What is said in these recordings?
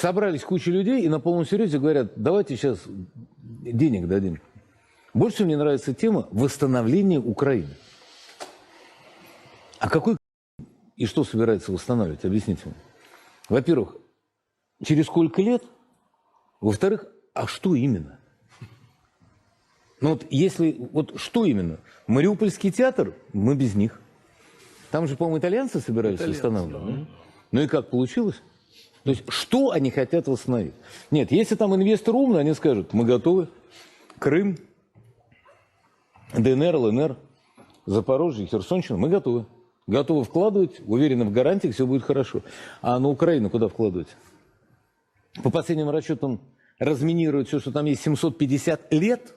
Собрались куча людей и на полном серьезе говорят, давайте сейчас денег дадим. Больше всего мне нравится тема восстановления Украины. А какой и что собирается восстанавливать? Объясните мне. Во-первых, через сколько лет? Во-вторых, а что именно? Ну вот если, вот что именно? Мариупольский театр, мы без них. Там же, по-моему, итальянцы собирались Итальянцы, восстанавливать. да? Ну и как получилось? То есть, что они хотят восстановить? Нет, если там инвестор умный, они скажут, мы готовы. Крым, ДНР, ЛНР, Запорожье, Херсонщина, мы готовы. Готовы вкладывать, уверены в гарантиях, все будет хорошо. А на Украину куда вкладывать? По последним расчетам, разминировать все, что там есть, 750 лет.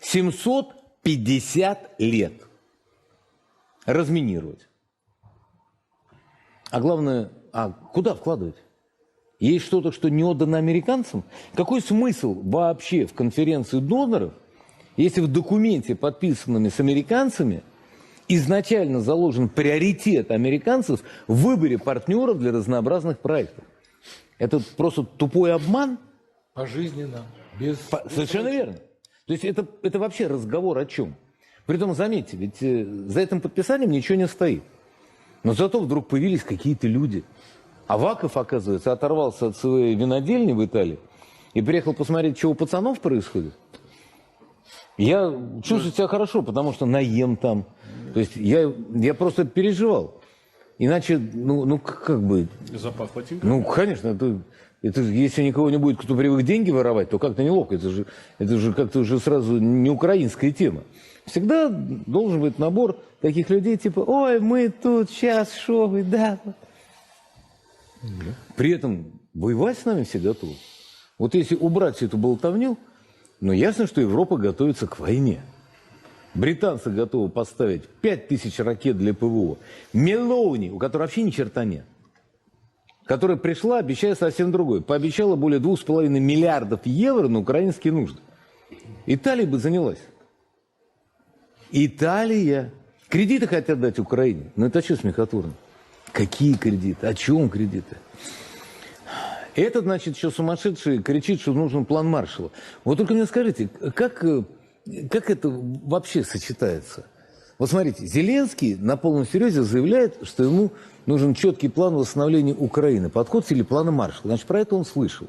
750 лет. Разминировать. А главное, а куда вкладывать? Есть что-то, что не отдано американцам? Какой смысл вообще в конференции доноров, если в документе, подписанном с американцами, изначально заложен приоритет американцев в выборе партнеров для разнообразных проектов? Это просто тупой обман? Пожизненно. Без... По- Совершенно верно. То есть это, это вообще разговор о чем? Притом, заметьте, ведь э, за этим подписанием ничего не стоит. Но зато вдруг появились какие-то люди. Аваков, оказывается, оторвался от своей винодельни в Италии и приехал посмотреть, что у пацанов происходит. Я чувствую себя хорошо, потому что наем там. То есть я, я просто переживал. Иначе, ну, ну как бы, Запахло теньками. ну, конечно, это, это если никого не будет, кто привык деньги воровать, то как-то неловко. Это же, это же как-то уже сразу не украинская тема. Всегда должен быть набор таких людей, типа, ой, мы тут, сейчас, шо вы, да. При этом воевать с нами все готовы. Вот если убрать всю эту болтовню, ну, ясно, что Европа готовится к войне. Британцы готовы поставить 5000 ракет для ПВО. Мелоуни, у которой вообще ни черта нет которая пришла, обещая совсем другой. Пообещала более 2,5 миллиардов евро на украинские нужды. Италия бы занялась. Италия. Кредиты хотят дать Украине. Но это что смехотворно? Какие кредиты? О чем кредиты? Этот, значит, еще сумасшедший кричит, что нужен план Маршала. Вот только мне скажите, как, как это вообще сочетается? Вот смотрите, Зеленский на полном серьезе заявляет, что ему нужен четкий план восстановления Украины. Подход или плана Маршала. Значит, про это он слышал.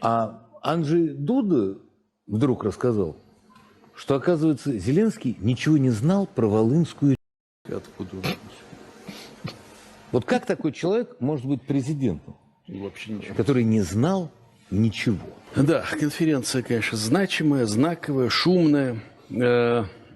А Анджей Дуда вдруг рассказал, что, оказывается, Зеленский ничего не знал про Волынскую Откуда? Вот как такой человек может быть президентом, Вообще ничего. который не знал ничего? Да, конференция, конечно, значимая, знаковая, шумная.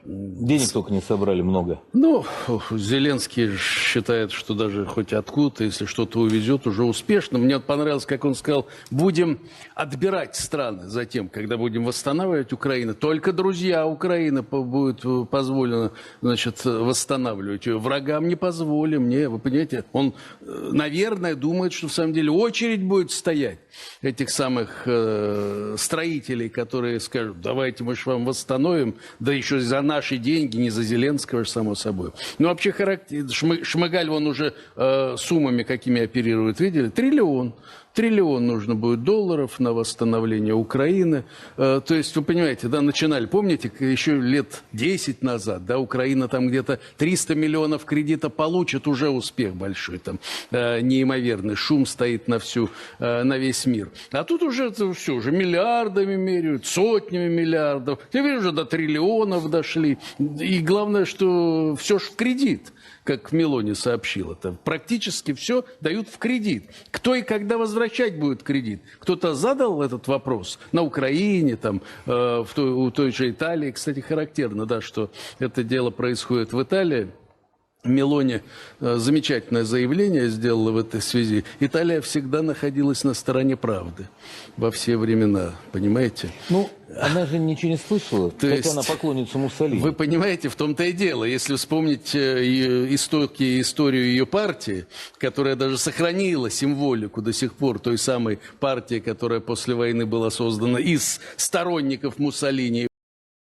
Денег только не собрали много. Ну, Зеленский считает, что даже хоть откуда-то, если что-то увезет, уже успешно. Мне понравилось, как он сказал, будем отбирать страны затем, когда будем восстанавливать Украину. Только друзья Украины будет э, позволено, значит, восстанавливать. ее. Врагам не позволим. Не, вы понимаете, он, э, наверное, думает, что в самом деле очередь будет стоять этих самых э, строителей, которые скажут, давайте мы же вам восстановим, да еще за наши деньги, не за Зеленского же, само собой. Ну, вообще, характер... Шмы- Шмыгаль, он уже э, суммами какими оперирует, видели? Триллион. Триллион нужно будет долларов на восстановление Украины. Э, то есть, вы понимаете, да, начинали, помните, еще лет 10 назад, да, Украина там где-то 300 миллионов кредита получит, уже успех большой там, э, неимоверный, шум стоит на всю, э, на весь мир. А тут уже все, уже миллиардами меряют, сотнями миллиардов, теперь уже до триллионов дошли. И главное, что все ж в кредит как Мелони сообщила, там практически все дают в кредит. Кто и когда возвращать будет кредит? Кто-то задал этот вопрос на Украине, там, э, в той, у той же Италии. Кстати, характерно, да, что это дело происходит в Италии. Мелони э, замечательное заявление сделала в этой связи. Италия всегда находилась на стороне правды во все времена, понимаете? Ну, она же ничего не слышала, хотя есть она поклонница Муссолини. Вы понимаете, в том-то и дело. Если вспомнить э, ее истоки, историю ее партии, которая даже сохранила символику до сих пор той самой партии, которая после войны была создана из сторонников Муссолини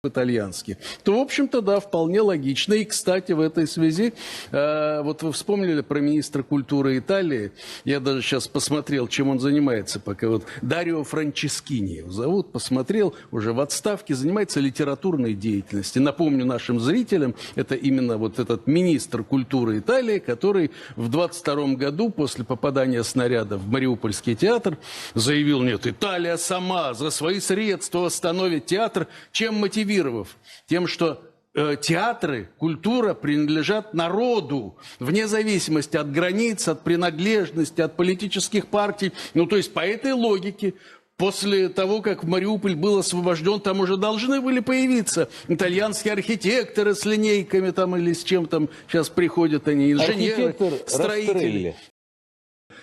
по-итальянски, то, в общем-то, да, вполне логично. И, кстати, в этой связи, э, вот вы вспомнили про министра культуры Италии, я даже сейчас посмотрел, чем он занимается, пока вот Дарио Франческини его зовут, посмотрел, уже в отставке, занимается литературной деятельностью. Напомню нашим зрителям, это именно вот этот министр культуры Италии, который в 22 году после попадания снаряда в Мариупольский театр заявил, нет, Италия сама за свои средства восстановит театр, чем мотивировав? Тем, что э, театры, культура принадлежат народу, вне зависимости от границ, от принадлежности, от политических партий. Ну, то есть по этой логике После того, как Мариуполь был освобожден, там уже должны были появиться итальянские архитекторы с линейками там или с чем там сейчас приходят они, инженеры, Архитектор строители. Растрелли.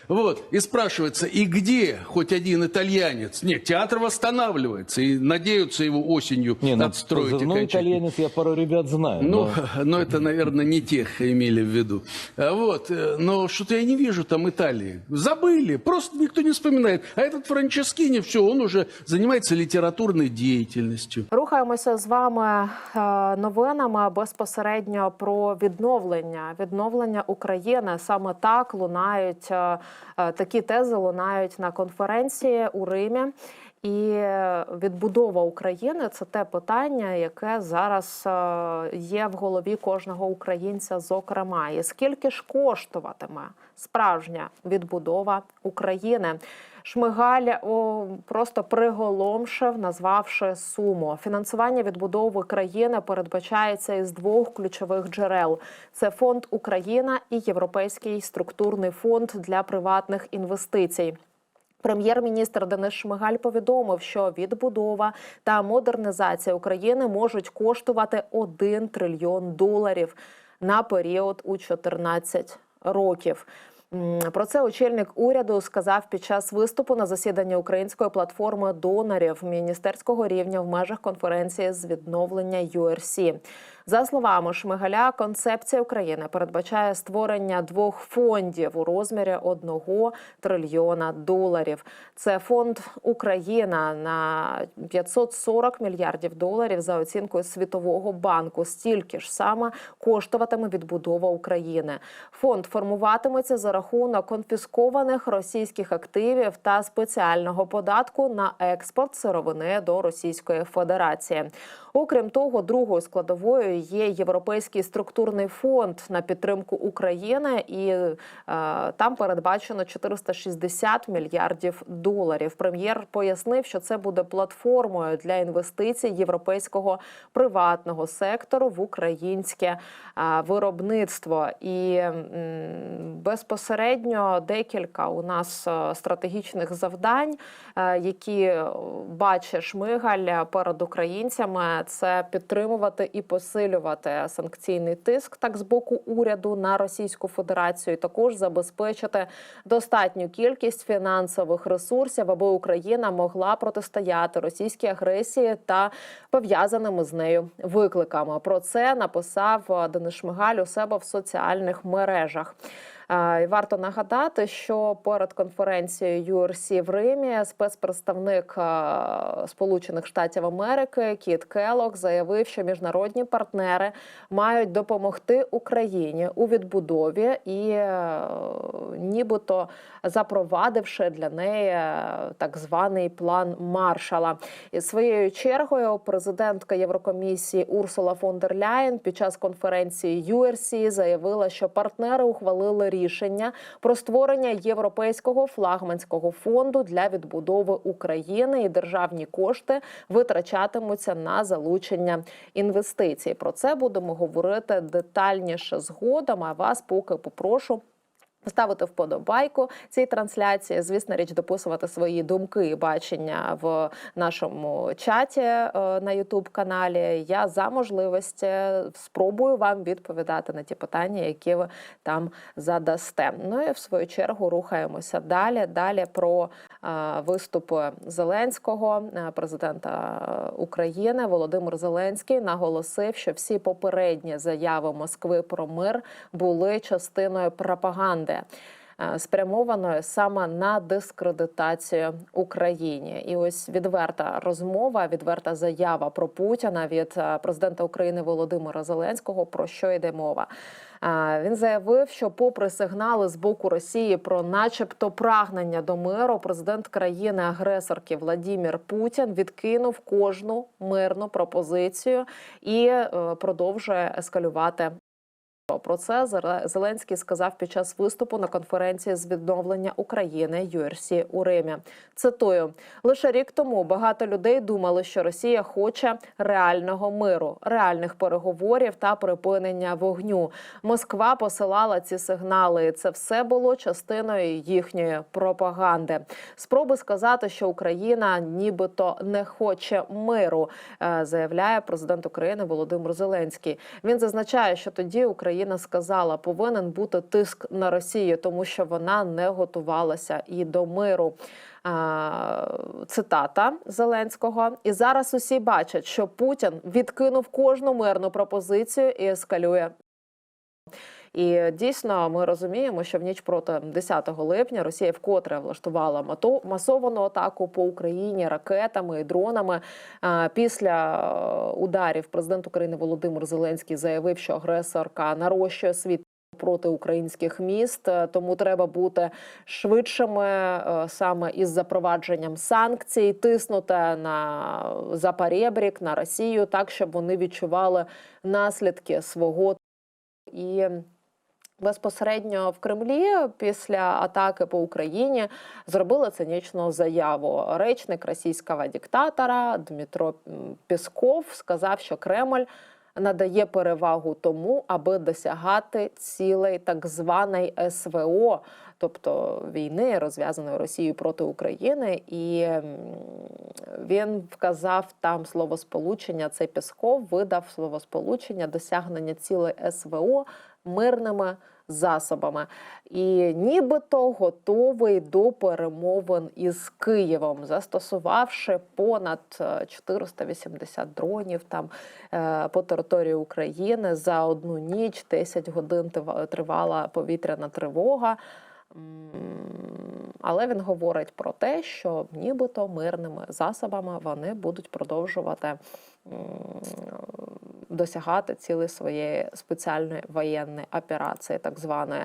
Вот, и спрашивается, и где хоть один итальянец? Нет, театр восстанавливается, и надеются его осенью Не, ну, отстроить позывной окончательно. итальянец я пару ребят знаю. Ну, но- но это, наверное, не тех имели в виду. А Вот, э, но что-то я не вижу там Италии. Забыли, просто никто не вспоминает. А этот Франческини, все, он уже занимается литературной деятельностью. Рухаємося з вами е, новинами безпосередньо про відновлення відновлення України. Саме так лунають е, е, такі тези лунають на конференції у Римі. І е, відбудова України це те питання, яке зараз е, є в голові кожного українця. Зокрема, і скільки ж коштуватиме справжня відбудова України? Шмигаль о, просто приголомшив, назвавши суму. Фінансування відбудови країни передбачається із двох ключових джерел: це фонд Україна і Європейський структурний фонд для приватних інвестицій. Прем'єр-міністр Денис Шмигаль повідомив, що відбудова та модернізація України можуть коштувати 1 трильйон доларів на період у 14 років. Про це очільник уряду сказав під час виступу на засіданні української платформи донорів міністерського рівня в межах конференції з відновлення URC. За словами Шмигаля, концепція України передбачає створення двох фондів у розмірі 1 трильйона доларів. Це фонд Україна на 540 мільярдів доларів за оцінкою Світового банку. Стільки ж саме коштуватиме відбудова України. Фонд формуватиметься за рахунок конфіскованих російських активів та спеціального податку на експорт сировини до Російської Федерації. Окрім того, другою складовою є Європейський структурний фонд на підтримку України, і е, там передбачено 460 мільярдів доларів. Прем'єр пояснив, що це буде платформою для інвестицій європейського приватного сектору в українське е, виробництво. І м, безпосередньо декілька у нас е, стратегічних завдань, е, які е, бачить Шмигаль перед українцями, це підтримувати і посилювати санкційний тиск так з боку уряду на Російську Федерацію, і також забезпечити достатню кількість фінансових ресурсів, аби Україна могла протистояти російській агресії та пов'язаними з нею викликами. Про це написав е, Денис Шмигаль у себе в соціальних мережах. Варто нагадати, що перед конференцією URC в Римі спецпредставник Сполучених Штатів Америки Кіт Келлог заявив, що міжнародні партнери мають допомогти Україні у відбудові і е, нібито запровадивши для неї е, так званий план Маршала. І своєю чергою президентка Єврокомісії Урсула фон дер Ляєн під час конференції URC заявила, що партнери ухвалили рішення про створення європейського флагманського фонду для відбудови України і державні кошти витрачатимуться на залучення інвестицій. Про це будемо говорити детальніше згодом. А вас поки попрошу. Ставити вподобайку цій трансляції, звісно, річ дописувати свої думки і бачення в нашому чаті е, на Ютуб каналі. Я за можливості спробую вам відповідати на ті питання, які ви там задасте. Ну і в свою чергу рухаємося далі. Далі про виступи Зеленського, е, президента України Володимир Зеленський наголосив, що всі попередні заяви Москви про мир були частиною пропаганди. Е, спрямованою саме на дискредитацію Україні. І ось відверта розмова, відверта заява про Путіна від е, президента України Володимира Зеленського. Про що йде мова? Е, Він заявив, що, попри сигнали з боку Росії про, начебто, прагнення до миру, президент країни-агресорки Владімір Путін відкинув кожну мирну пропозицію і продовжує ескалювати. Про це Зеле- Зеленський сказав під час виступу на конференції з відновлення України URC у Римі. Цитую: лише рік тому багато людей думали, що Росія хоче реального миру, реальних переговорів та припинення вогню. Москва посилала ці сигнали. і Це все було частиною їхньої пропаганди. Спроби сказати, що Україна нібито не хоче миру, е, заявляє президент України Володимир Зеленський. Він зазначає, що тоді Україна сказала, повинен бути тиск на Росію, тому що вона не готувалася і до миру. Цитата Зеленського. І зараз усі бачать, що Путін відкинув кожну мирну пропозицію і ескалює. І дійсно ми розуміємо, що в ніч проти 10 липня Росія вкотре влаштувала масовану атаку по Україні ракетами і дронами. Після е, ударів президент України Володимир Зеленський заявив, що агресорка нарощує світ. Проти українських міст, Е, тому треба бути швидшими е, саме із запровадженням санкцій, тиснути на за перебрік, на Росію, так щоб вони відчували наслідки свого і безпосередньо в Кремлі після атаки по Україні зробили цинічну заяву. Речник російського диктатора Дмитро Пісков сказав, що Кремль надає перевагу тому, аби досягати цілей так званої СВО, тобто війни, розв'язаної Росією проти України, і він вказав там словосполучення. Цей Пісков видав словосполучення досягнення цілей СВО мирними засобами, і нібито готовий до перемовин із Києвом, застосувавши понад е, 480 дронів там е, по території України за одну ніч, 10 годин тривала повітряна тривога. Але він говорить про те, що нібито мирними засобами вони будуть продовжувати досягати цілі своєї спеціальної воєнної операції, так званої.